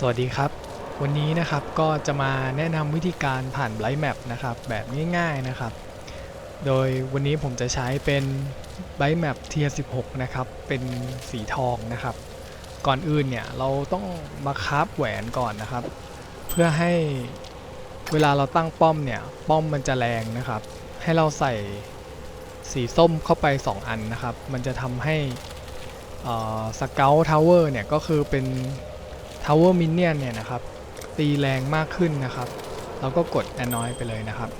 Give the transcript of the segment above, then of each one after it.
สวัสดีครับ วันนี้นะครับก็จะมาแนะนำวิธีการผ่านไบ g h t Map นะครับแบบง่ายๆนะครับ โดยวันนี้ผมจะใช้เป็นไบ g h t Map Tier 16 นะครับ เป็นสีทองนะครับ ก่อนอื่นเนี่ยเราต้องมาคราฟแหวนก่อนนะครับ เพื่อให้เวลาเราตั้งป้อมเนี่ยป้อมมันจะแรงนะครับ ให้เราใส่สีส้มเข้าไป 2 อันนะครับ มันจะทำให้สเกลทาวเวอร์เนี่ยก็คือเป็น Tower Minion เนี่ยนะครับ ตีแรงมากขึ้นนะครับ เราก็กด a n n o y ไปเลยนะครับ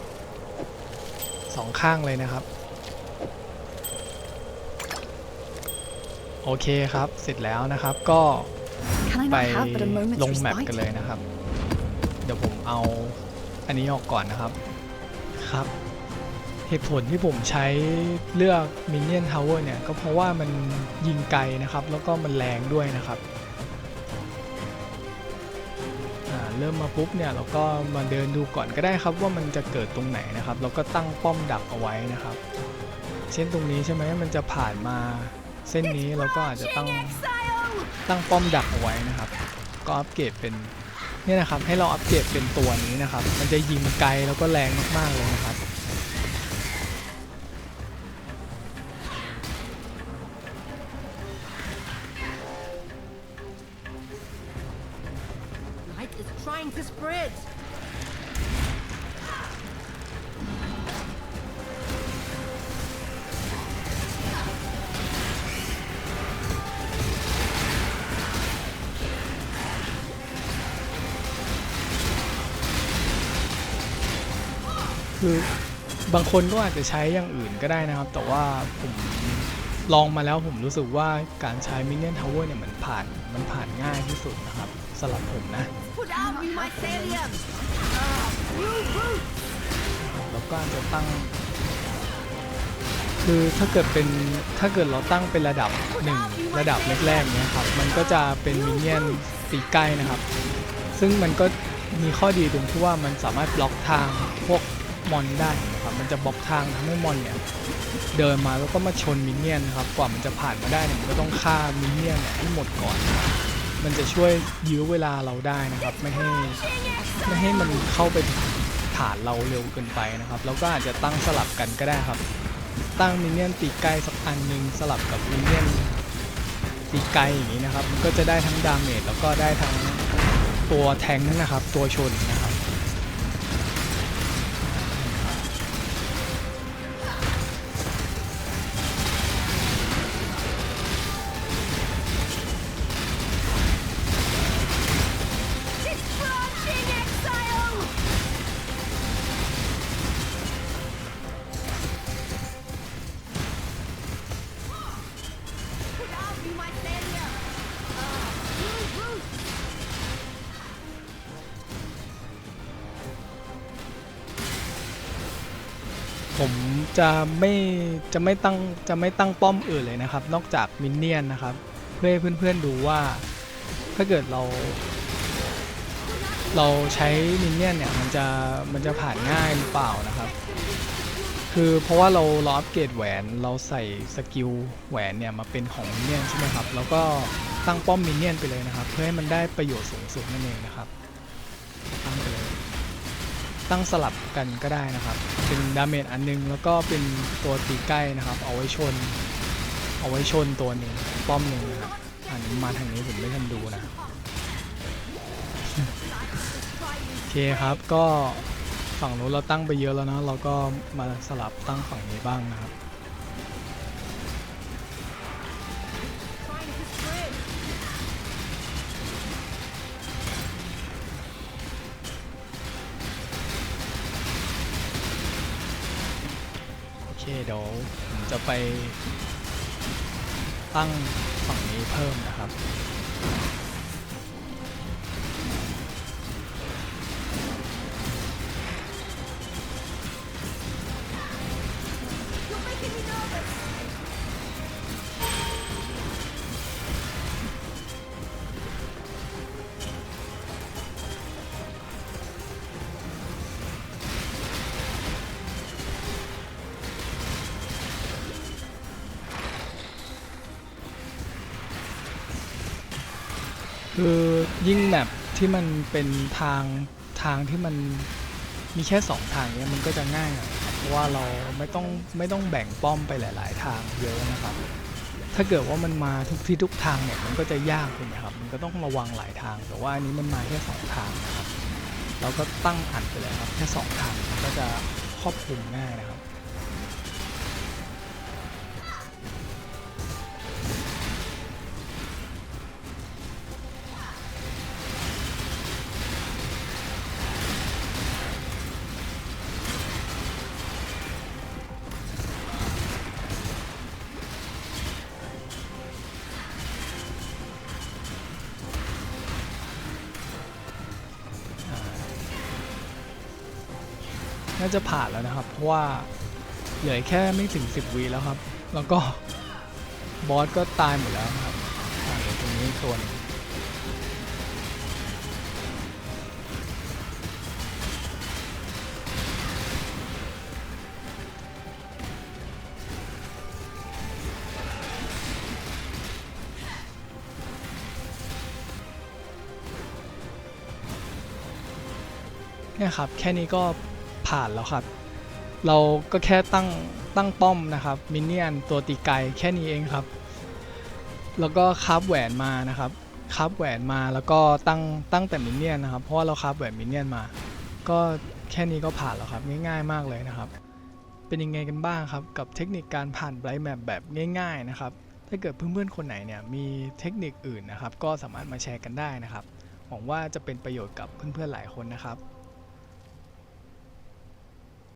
สองข้างเลยนะครับ โอเคครับ เสร็จแล้วนะครับก็ Can I ไป not have but a moment's ลงแมป respite? กันเลยนะครับ เดี๋ยวผมเอาอันนี้ออกก่อนนะครับครับ เหตุผลที่ผมใช้เลือก Minion Tower เนี่ย ก็เพราะว่ามันยิงไกลนะครับ แล้วก็มันแรงด้วยนะครับ เริ่มมาปุ๊บเนี่ยเราก็มาเดินดูก่อนก็ได้ครับว่ามันจะเกิดตรงไหนนะครับ เราก็ตั้งป้อมดักเอาไว้นะครับ เช่นตรงนี้ใช่ไหมมันจะผ่านมาเส้นนี้เราก็อาจจะตั้งตั้งป้อมดักเอาไว้นะครับ ก็อัปเกรดเป็นเนี่ยนะครับให้เราอัปเกรดเป็นตัวนี้นะครับ มันจะยิงไกลแล้วก็แรงมากๆเลยนะครับ is trying to spread. คือบางคนก็อาจจะใช้อย่างอื่นก็ได้นะครับ แต่ว่าผมลองมาแล้วผมรู้สึกว่าการใช้ Minion Tower เนี่ยมันผ่านมันผ่านง่ายที่สุดนะครับ สำหรับผมนะ Put out me mycelium. แล้วก็อาจจะตั้ง คือถ้าเกิดเป็นถ้าเกิดเราตั้งเป็นระดับหนึ่งระดับแรกๆเนี่ยครับ มันก็จะเป็นมินเนี่ยนตีใกล้นะครับ ซึ่งมันก็มีข้อดีตรงที่ว่ามันสามารถบล็อกทางพวกมอนได้นะครับ มันจะบล็อกทางทำให้มอนเนี่ยเดินมาแล้วก็มาชนมินเนี่ยนนะครับ กว่ามันจะผ่านมาได้เนี่ยมันก็ต้องฆ่ามินเนี่ยนเนี่ยให้หมดก่อนนะครับ มันจะช่วยยื้อเวลาเราได้นะครับ ไม่ให้ไม่ให้มันเข้าไปถึงฐานเราเร็วเกินไปนะครับ แล้วก็อาจจะตั้งสลับกันก็ได้ครับ ตั้งมินเนี่ยนตีใกล้สักอันหนึ่งสลับกับมินเนี่ยนตีไกลอย่างนี้นะครับ ก็จะได้ทั้งดาเมจแล้วก็ได้ทั้งตัวแทงนะครับ ตัวชนนะครับ ผมจะไม่จะไม่ตั้งจะไม่ตั้งป้อมอื่นเลยนะครับ นอกจากมินเนี่ยนนะครับ เพื่อให้เพื่อนๆดูว่าถ้าเกิดเรา เราใช้มินเนี่ยนเนี่ยมันจะมันจะผ่านง่ายหรือเปล่านะครับ คือเพราะว่าเราเราอัปเกรดแหวนเราใส่สกิลแหวนเนี่ยมาเป็นของมินเนี่ยนใช่ไหมครับแล้วก็ตั้งป้อมมินเนี่ยนไปเลยนะครับ เพื่อให้มันได้ประโยชน์สูงสุดนั่นเองนะครับ ตั้งสลับกันก็ได้นะครับ เป็นดาเมจอันนึง แล้วก็เป็นตัวตีใกล้นะครับ เอาไว้ชน เอาไว้ชนตัวหนึ่งป้อมหนึ่งนะครับอันนี้มาทางนี้ผมไม่ทันดูนะโอเคครับก็ฝั่งนู้นเราตั้งไปเยอะแล้วนะ เราก็มาสลับตั้งฝั่งนี้บ้างนะครับ เคเดี๋ยวผมจะไปตั้งฝั่งนี้เพิ่มนะครับ คือยิ่งแบบที่มันเป็นทางทางที่มันมีแค่สองทางเนี้ยมันก็จะง่ายหน่อยครับเพราะว่าเราไม่ต้องไม่ต้องแบ่งป้อมไปหลาย ๆ ทางเยอะนะครับ ถ้าเกิดว่ามันมาทุกที่ทุกทางเนี่ยมันก็จะยากถูกไหมครับ มันก็ต้องระวังหลายทาง แต่ว่าอันนี้มันมาแค่สองทางนะครับ เราก็ตั้งอัดไปเลยครับแค่สองทางมันก็จะครอบคลุมง่ายนะครับ น่าจะผ่านแล้วนะครับ เพราะว่าเหลือแค่ไม่ถึง 10วีแล้วครับ แล้วก็บอสก็ตายหมดแล้วครับเดี๋ยวตรงนี้ตัวหนึงเนี่ยครับ แค่นี้ก็ ผ่านแล้วครับ เราก็แค่ตั้งตั้งป้อมนะครับมินเนี่ยนตัวตีไกลแค่นี้เองครับ แล้วก็คราฟแหวนมานะครับคราฟแหวนมาแล้วก็ตั้งตั้งแต่มินเนี่ยนนะครับ เพราะว่าเราคราฟแหวนมินเนี่ยนมา ก็แค่นี้ก็ผ่านแล้วครับง่ายๆมากเลยนะครับ เป็นยังไงกันบ้างครับ กับเทคนิคการผ่านไบรท์แมปแบบง่าย ๆนะครับ ถ้าเกิดเพื่อนๆคนไหนเนี่ยมีเทคนิคอื่นนะครับ ก็สามารถมาแชร์กันได้นะครับหวังว่าจะเป็นประโยชน์กับเพื่อนๆหลายคนนะครับ